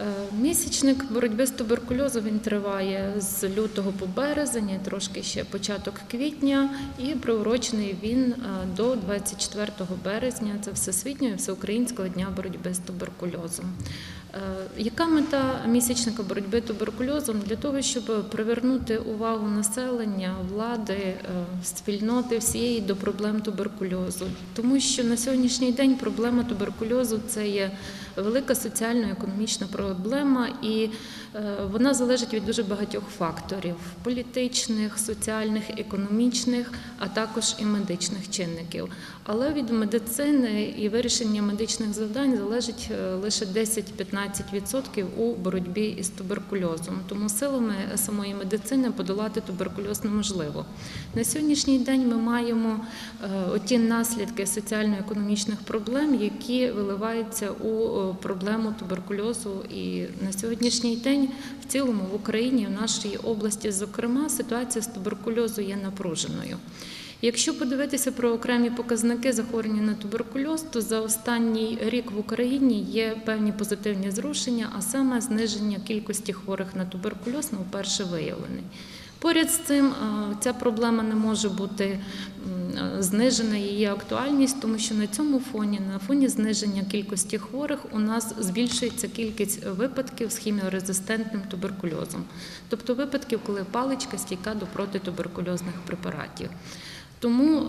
Е, Місячник боротьби з туберкульозом він триває з лютого по березень, трошки ще початок квітня, і приурочений він е, до 24 березня. Це всесвітнього і всеукраїнського дня боротьби з туберкульозом. Е, Яка мета місячника боротьби туберкульозом? Для того, щоб привернути увагу населення, влади, спільноти всієї до проблем туберкульозу, тому що на сьогоднішній день проблема туберкульозу це є велика соціально-економічна проблема, і е, вона залежить від дуже багатьох факторів: політичних, соціальних, економічних, а також і медичних чинників. Але від медицини і вирішення медичних завдань залежить е, лише 10-15% у боротьбі із туберкульозом. Тому силами самої медицини подолати туберкульоз неможливо. На сьогоднішній день ми маємо е, оті наслідки соціально-економічних проблем, які виливаються у е, проблему туберкульозу. І на сьогоднішній день в цілому в Україні, в нашій області, зокрема, ситуація з туберкульозу є напруженою. Якщо подивитися про окремі показники захворювання на туберкульоз, то за останній рік в Україні є певні позитивні зрушення, а саме зниження кількості хворих на туберкульоз на вперше виявлений. Поряд з цим ця проблема не може бути знижена її актуальність, тому що на цьому фоні, на фоні зниження кількості хворих, у нас збільшується кількість випадків з хіміорезистентним туберкульозом, тобто випадків, коли паличка стійка до протитуберкульозних препаратів. Тому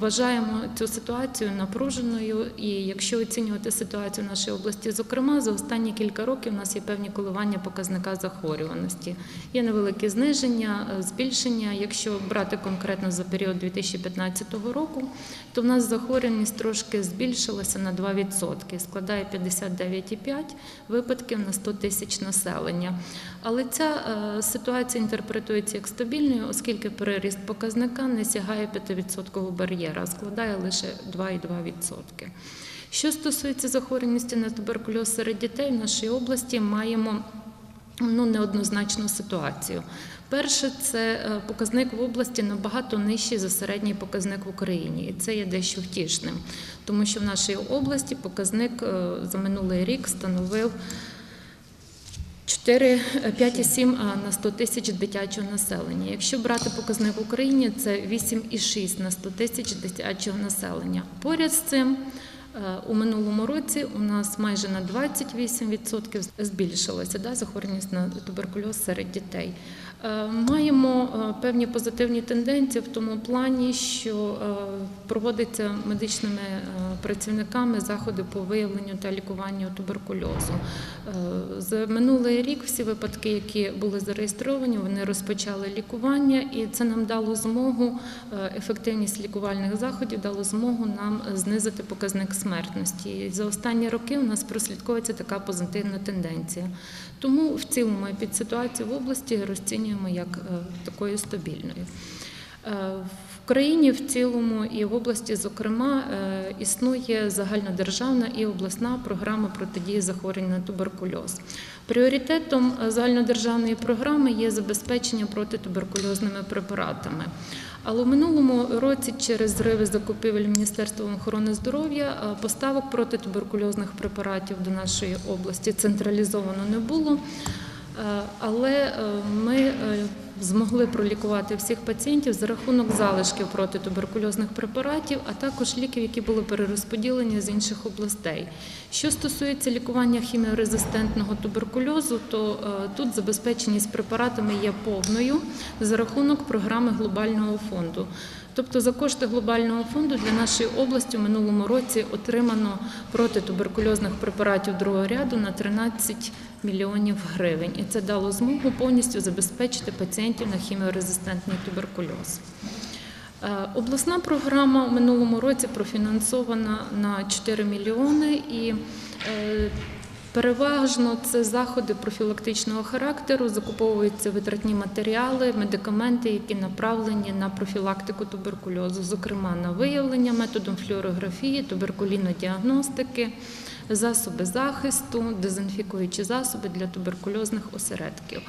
вважаємо цю ситуацію напруженою, і якщо оцінювати ситуацію в нашій області, зокрема за останні кілька років у нас є певні коливання показника захворюваності. Є невелике зниження, е, збільшення. Якщо брати конкретно за період 2015 року, то в нас захворюваність трошки збільшилася на 2%, складає 59,5 випадків на 100 тисяч населення. Але ця е, ситуація інтерпретується як стабільною, оскільки переріст показника не сягає 5% бар'єра, а складає лише 2,2%. Що стосується захворюваності на туберкульоз серед дітей, в нашій області маємо ну, неоднозначну ситуацію. Перше, це е, показник в області набагато нижчий за середній показник в Україні, і це є дещо втішним, тому що в нашій області показник е, за минулий рік становив 4, 5,7 на 100 тисяч дитячого населення. Якщо брати показник в Україні, це 8,6 на 100 тисяч дитячого населення. Поряд з цим е, у минулому році у нас майже на 28% збільшилася да, захворюваність на туберкульоз серед дітей. Е, Маємо е, певні позитивні тенденції в тому плані, що е, проводяться медичними е, працівниками заходи по виявленню та лікуванню туберкульозу. Е, За минулий рік всі випадки, які були зареєстровані, вони розпочали лікування, і це нам дало змогу, е, ефективність лікувальних заходів дало змогу нам знизити показник смертності. За останні роки у нас прослідковується така позитивна тенденція. Тому в цілому під ситуацію в області розцінюємо як е, такою стабільною. Е, В країні в цілому і в області, зокрема, е, існує загальнодержавна і обласна програма протидії захворювань на туберкульоз. Пріоритетом е, загальнодержавної програми є забезпечення протитуберкульозними препаратами. Але в минулому році через зриви закупівель Міністерством охорони здоров'я поставок протитуберкульозних препаратів до нашої області централізовано не було. Але ми змогли пролікувати всіх пацієнтів за рахунок залишків протитуберкульозних препаратів, а також ліків, які були перерозподілені з інших областей. Що стосується лікування хіміорезистентного туберкульозу, то е, тут забезпеченість препаратами є повною за рахунок програми глобального фонду. Тобто за кошти глобального фонду для нашої області в минулому році отримано протитуберкульозних препаратів другого ряду на 13 мільйонів гривень. І це дало змогу повністю забезпечити пацієнтів на хіміорезистентний туберкульоз. Е, Обласна програма в минулому році профінансована на 4 мільйони і е, переважно це заходи профілактичного характеру, закуповуються витратні матеріали, медикаменти, які направлені на профілактику туберкульозу, зокрема на виявлення методом флюорографії, туберкулінодіагностики, засоби захисту, дезінфікуючі засоби для туберкульозних осередків.